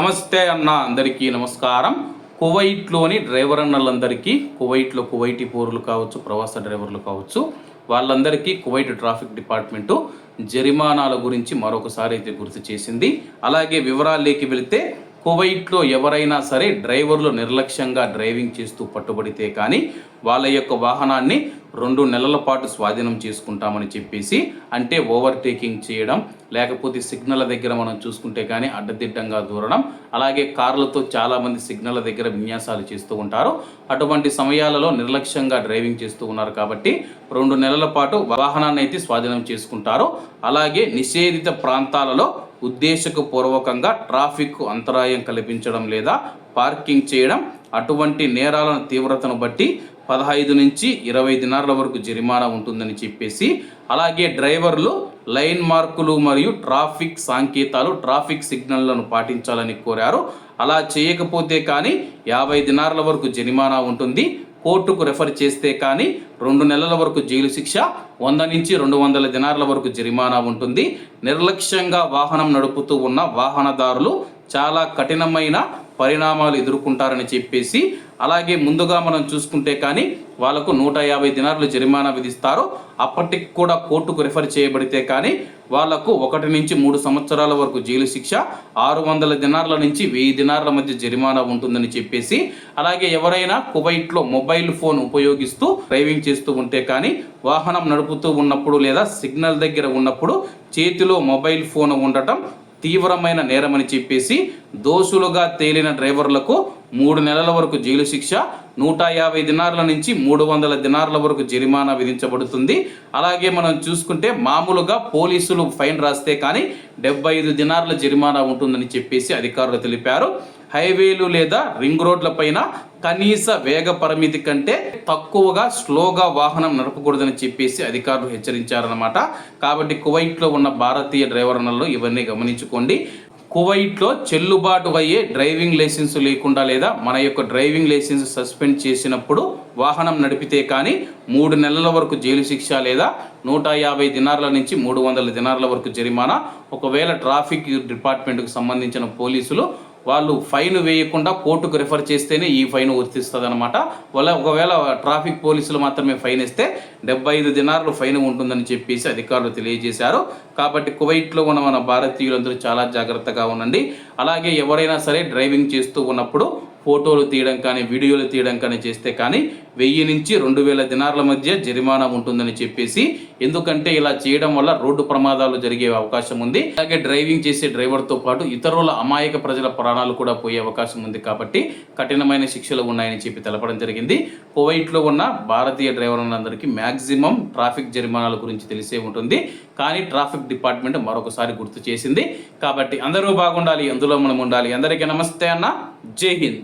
నమస్తే అన్న అందరికీ నమస్కారం. కువైట్లోని డ్రైవర్ అన్నలందరికీ కువైట్లో కువైటీ పౌరులు కావచ్చు ప్రవాస డ్రైవర్లు కావచ్చు వాళ్ళందరికీ కువైట్ ట్రాఫిక్ డిపార్ట్మెంటు జరిమానాల గురించి మరొకసారి అయితే గుర్తు చేసింది. అలాగే వివరాల్లోకి వెళితే కువైట్లో ఎవరైనా సరే డ్రైవర్లు నిర్లక్ష్యంగా డ్రైవింగ్ చేస్తూ పట్టుబడితే కానీ వాళ్ళ యొక్క వాహనాన్ని రెండు నెలల పాటు స్వాధీనం చేసుకుంటామని చెప్పేసి అంటే ఓవర్టేకింగ్ చేయడం లేకపోతే సిగ్నల్ దగ్గర మనం చూసుకుంటే కానీ అడ్డదిడ్డంగా దూరడం అలాగే కార్లతో చాలామంది సిగ్నల్ దగ్గర విన్యాసాలు చేస్తూ ఉంటారు. అటువంటి సమయాలలో నిర్లక్ష్యంగా డ్రైవింగ్ చేస్తూ ఉన్నారు కాబట్టి రెండు నెలల పాటు వాహనాన్ని అయితే స్వాధీనం చేసుకుంటారు. అలాగే నిషేధిత ప్రాంతాలలో ఉద్దేశపూర్వకంగా ట్రాఫిక్ అంతరాయం కల్పించడం లేదా పార్కింగ్ చేయడం అటువంటి నేరాలను తీవ్రతను బట్టి పదహైదు నుంచి ఇరవై దినాల వరకు జరిమానా ఉంటుందని చెప్పేసి అలాగే డ్రైవర్లు లైన్ మార్కులు మరియు ట్రాఫిక్ సాంకేతాలు ట్రాఫిక్ సిగ్నల్లను పాటించాలని కోరారు. అలా చేయకపోతే కానీ యాభై దినాల వరకు జరిమానా ఉంటుంది. కోర్టుకు రెఫర్ చేస్తే కానీ రెండు నెలల వరకు జైలు శిక్ష వంద నుంచి రెండు వందల దినార్ల వరకు జరిమానా ఉంటుంది. నిర్లక్ష్యంగా వాహనం నడుపుతూ ఉన్న వాహనదారులు చాలా కఠినమైన పరిణామాలు ఎదుర్కొంటారని చెప్పేసి అలాగే ముందుగా మనం చూసుకుంటే కానీ వాళ్ళకు నూట యాభై దినారులు జరిమానా విధిస్తారు. అప్పటికి కూడా కోర్టుకు రిఫర్ చేయబడితే కానీ వాళ్ళకు ఒకటి నుంచి మూడు సంవత్సరాల వరకు జైలు శిక్ష ఆరు వందల దినార్ల నుంచి వెయ్యి దినార్ల మధ్య జరిమానా ఉంటుందని చెప్పేసి అలాగే ఎవరైనా కువైట్లో మొబైల్ ఫోన్ ఉపయోగిస్తూ డ్రైవింగ్ చేస్తూ ఉంటే కానీ వాహనం నడుపుతూ ఉన్నప్పుడు లేదా సిగ్నల్ దగ్గర ఉన్నప్పుడు చేతిలో మొబైల్ ఫోన్ ఉండటం తీవ్రమైన నేరమని చెప్పేసి దోషులుగా తేలిన డ్రైవర్లకు మూడు నెలల వరకు జైలు శిక్ష నూట యాభై దినార్ల నుంచి మూడు వందల దినార్ల వరకు జరిమానా విధించబడుతుంది. అలాగే మనం చూసుకుంటే మామూలుగా పోలీసులు ఫైన్ రాస్తే కానీ డెబ్బై ఐదు దినార్ల జరిమానా ఉంటుందని చెప్పేసి అధికారులు తెలిపారు. హైవేలు లేదా రింగ్ రోడ్లపైన కనీస వేగ పరిమితి కంటే తక్కువగా స్లోగా వాహనం నడపకూడదని చెప్పేసి అధికారులు హెచ్చరించారనమాట కాబట్టి కువైట్లో ఉన్న భారతీయ డ్రైవర్లలో ఇవన్నీ గమనించుకోండి. కువైట్లో చెల్లుబాటు అయ్యే డ్రైవింగ్ లైసెన్స్ లేకుండా లేదా మన యొక్క డ్రైవింగ్ లైసెన్స్ సస్పెండ్ చేసినప్పుడు వాహనం నడిపితే కానీ మూడు నెలల వరకు జైలు శిక్ష లేదా నూట యాభై దినార్ల నుంచి మూడు వందల దినార్ల వరకు జరిమానా. ఒకవేళ ట్రాఫిక్ డిపార్ట్మెంట్కు సంబంధించిన పోలీసులు వాళ్ళు ఫైన్ వేయకుండా కోర్టుకు రిఫర్ చేస్తేనే ఈ ఫైన్ వర్తిస్తుంది అనమాట వాళ్ళ ఒకవేళ ట్రాఫిక్ పోలీసులు మాత్రమే ఫైన్ ఇస్తే డెబ్బై ఐదు దినార్లు ఫైన్ ఉంటుందని చెప్పేసి అధికారులు తెలియజేశారు. కాబట్టి కువైట్లో ఉన్న మన భారతీయులందరూ చాలా జాగ్రత్తగా ఉండండి. అలాగే ఎవరైనా సరే డ్రైవింగ్ చేస్తూ ఉన్నప్పుడు ఫోటోలు తీయడం కానీ వీడియోలు తీయడం కానీ చేస్తే కానీ వెయ్యి నుంచి రెండు వేల దినార్ల మధ్య జరిమానా ఉంటుందని చెప్పేసి ఎందుకంటే ఇలా చేయడం వల్ల రోడ్డు ప్రమాదాలు జరిగే అవకాశం ఉంది. అలాగే డ్రైవింగ్ చేసే డ్రైవర్తో పాటు ఇతరుల అమాయక ప్రజల ప్రాణాలు కూడా పోయే అవకాశం ఉంది కాబట్టి కఠినమైన శిక్షలు ఉన్నాయని చెప్పి తెలపడం జరిగింది. కువైట్లో ఉన్న భారతీయ డ్రైవర్లందరికీ మ్యాక్సిమం ట్రాఫిక్ జరిమానాల గురించి తెలిసే ఉంటుంది. కానీ ట్రాఫిక్ డిపార్ట్మెంట్ మరొకసారి గుర్తు చేసింది. కాబట్టి అందరూ బాగుండాలి అందులో మనం ఉండాలి. అందరికీ నమస్తే అన్న. జై హింద్.